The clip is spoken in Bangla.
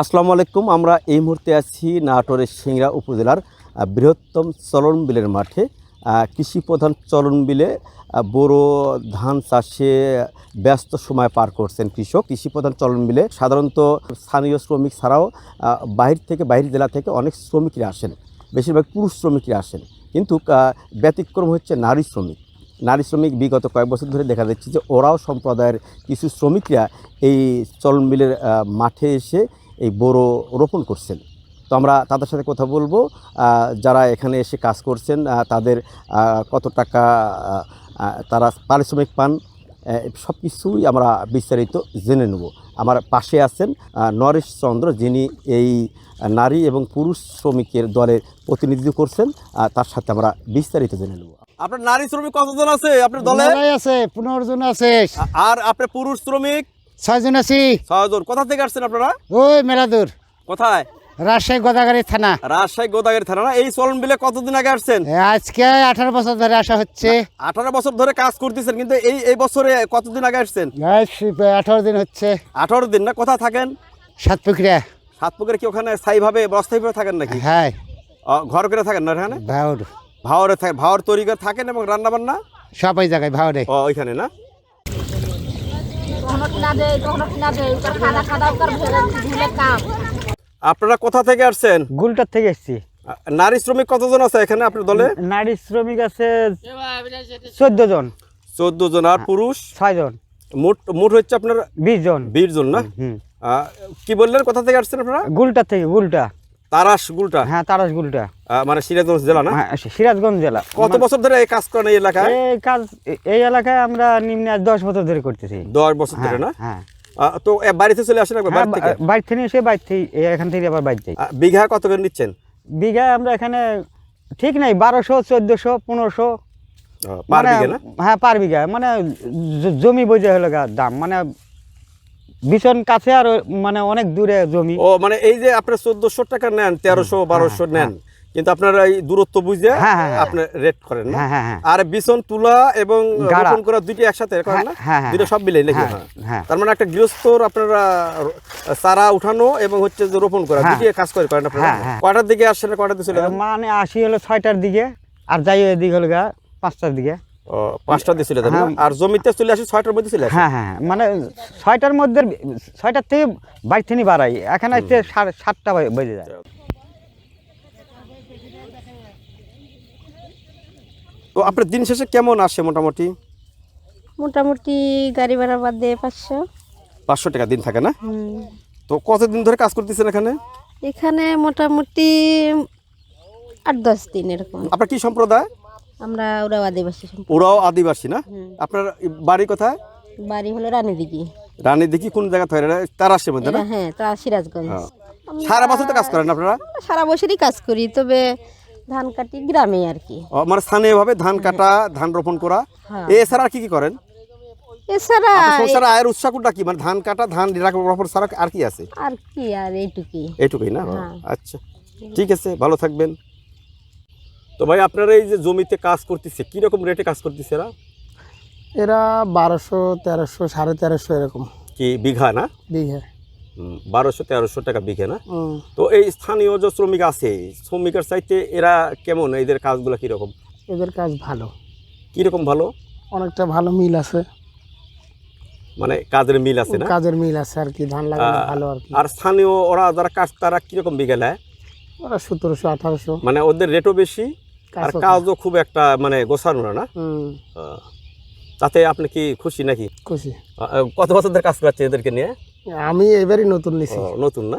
আসসালামু আলাইকুম আমরা এই মুহূর্তে আছি নাটোরের সিংড়া উপজেলার বৃহত্তম চলন বিলের মাঠে। কৃষি প্রধান চলন বিলে বোরো ধান চাষে ব্যস্ত সময় পার করছেন কৃষক। কৃষি প্রধান চলন বিলে সাধারণত স্থানীয় শ্রমিক ছাড়াও বাহির থেকে বাহির জেলা থেকে অনেক শ্রমিকরা আসেন। বেশিরভাগ পুরুষ শ্রমিকরা আসেন। কিন্তু ব্যতিক্রম হচ্ছে নারী শ্রমিক। নারী শ্রমিক বিগত কয়েক বছর ধরে দেখা যাচ্ছে যে ওরাও সম্প্রদায়ের কিছু শ্রমিকরা এই চলন আহ, মাঠে এসে এই বোরো রোপণ করছেন। তো আমরা তাদের সাথে কথা বলব। যারা এখানে এসে কাজ করছেন তাদের কত টাকা তারা পারিশ্রমিক পান সব কিছুই আমরা বিস্তারিত জেনে নেব। আমার পাশে আছেন নরেশ চন্দ্র যিনি এই নারী এবং পুরুষ শ্রমিকের দলের প্রতিনিধিত্ব করছেন তার সাথে আমরা বিস্তারিত জেনে নেব। আপনার নারী শ্রমিক কতজন আছে আপনার দলে? আছে পনেরো জন আছে। আর আপনার পুরুষ শ্রমিক? ছয়জন আছি। ছয়জন। কোথা থেকে আসছেন আপনারা? ওই মেলা দূর কোথায়? রাজশাহী গোদাগাড়ি থানা। রাজশাহী গোদাগাড়ি থানা না? এই চলন বিলে কতদিন আগে আসছেন? আজকে আঠারো বছর ধরে আসা হচ্ছে। আঠারো বছর ধরে কাজ করতেছেন কিন্তু এই এই বছরে কতদিন আগে আসছেন? আঠারো দিন হচ্ছে। আঠারো দিন না? কোথায় থাকেন? সাত পুকুরিয়া সাতপুকুরে কি ওখানে স্থায়ীভাবে অস্থায়ীভাবে থাকেন নাকি? হ্যাঁ। ঘর করে থাকেন না এখানে? ভাউর ভাওয়ারে থাকে ভাওয়ার তৈরি করে থাকেন এবং রান্না বান্না সব ওই জায়গায় ভাউরে ও ওইখানে না? আপনারা কোথা থেকে আসছেন? গুলটার থেকে এসছি নারী শ্রমিক কতজন আছে এখানে আপনার দলে? নারী শ্রমিক আছে চোদ্দ জন। চোদ্দ জন আর পুরুষ? ছয় জন। মোট মোট হচ্ছে আপনার বিশ জন। বিশ জন না? হুম কি বললেন? কোথা থেকে আসছেন আপনারা? গুলটার থেকে গুলটা। গুলটা? হ্যাঁ গুলটা। মানে সিরাজগঞ্জ জেলা না? হ্যাঁ, সিরাজগঞ্জ জেলা। কত বছর ধরে এই কাজ করেন এই এলাকায়? এই কাজ এই এলাকায় আমরা নিম্নে আজ দশ বছর ধরে করতেছি। দশ বছর ধরে না? হ্যাঁ। তো বাড়িতে চলে আসেন একবার হ্যাঁ বাড়ি থেকে বাড়ি থেকে এসে বাড়ি থেকে এখান থেকে আবার বাড়ি যাই বিঘা কত করে নিচ্ছেন? বিঘা আমরা এখানে ঠিক নাই বারোশো চোদ্দশো পনেরোশো। পার মানে হ্যাঁ পার বিঘা। মানে জমি বোঝা হলো দাম। মানে ভীষণ কাছে আর মানে অনেক দূরে জমি ও মানে এই যে আপনার চোদ্দশো টাকা নেন তেরোশো বারোশো নেন কিন্তু আপনারা এই দূরত্ব বুঝে হ্যাঁ, হ্যাঁ, হ্যাঁ। আপনি রেট করেন না হ্যাঁ হ্যাঁ হ্যাঁ আর বিছন তুলা এবং গাড়া। রোপণ করা দুইটি একসাথে করেন না হ্যাঁ, হ্যাঁ, দুটো সব মিলে নাকি হ্যাঁ, হ্যাঁ। হ্যাঁ। তার মানে একটা গৃহস্থর আপনারা চারা উঠানো এবং হচ্ছে যে রোপণ করা হ্যাঁ। দুটি কাজ করে করেন আপনারা হ্যাঁ, হ্যাঁ। কয়টার দিকে আসছেন কয়টার দিকে চলে মানে আসি হলো ছয়টার দিকে আর যাই এদিকে হলো গা পাঁচটার দিকে যান না? হ্যাঁ। আর জমিতে চলে আসি ছয়টার মধ্যে চলে হ্যাঁ হ্যাঁ হ্যাঁ, মানে ছয়টার মধ্যে ছয়টার থেকে বাড়ি থেকে বাড়াই। এখানে আসতে সাড়ে সাতটা বেজে যায়। তো আপনার দিন শেষে কেমন আসে মোটামুটি? মোটামুটি গাড়ি ভাড়া বাদ দিয়ে পাঁচশো। পাঁচশো টাকা দিন থাকে না? তো কতদিন ধরে কাজ করতেছেন এখানে? এখানে মোটামুটি আট দশ দিন এরকম। আপনার কি সম্প্রদায়? আমরা ওরা আদিবাসী। ওরাও আদিবাসী না? আপনার বাড়ি কোথায়? বাড়ি হলো রানী দিঘি রানী দেখি কোন জায়গা থেকে? তার আসে মধ্যে না? হ্যাঁ তা সিরাজগঞ্জ। সারা বছর তো কাজ করেন আপনারা? সারা বছরই কাজ করি তবে ধান কাটি গ্রামে আর কি। ও, মানে স্থানীয়ভাবে ধান কাটা ধান রোপণ করা। হ্যাঁ। এছাড়া আর কি কি করেন? এছাড়া সংসার আয়ের উৎস কোনটা কি? মানে ধান কাটা ধান রোপণ ছাড়া আর কি আছে? আর কি আর এইটুকুই। এইটুকুই না? হ্যাঁ। আচ্ছা। ঠিক আছে ভালো থাকবেন। তো ভাই আপনারা এই যে জমিতে কাজ করতেছে কি রকম রেটে কাজ করতেছে এরা? এরা বারোশো তেরোশো সাড়ে তেরোশো এরকম। কি বিঘা না? বিঘা। বারোশো তেরোশো টাকা বিঘে না? তো এই স্থানীয় যে শ্রমিক আছে শ্রমিকের চাইতে এরা কেমন? এদের কাজগুলো কীরকম এদের কাজ ভালো। কীরকম ভালো? অনেকটা ভালো মিল আছে। মানে কাজের মিল আছে না? কাজের মিল আছে আর কি ধান লাগানো ভালো আর কি। আর স্থানীয় ওরা যারা কাজ তারা কীরকম বিঘা নেয়? ওরা সতেরোশো আঠারোশো। মানে ওদের রেটও বেশি? আর কাজও খুব একটা মানে গোছানো না না? তাতে আপনি কি খুশি নাকি? খুশি। কত বছর ধরে কাজ করছে এদেরকে নিয়ে? আমি এবারই নতুন নিছি। নতুন না?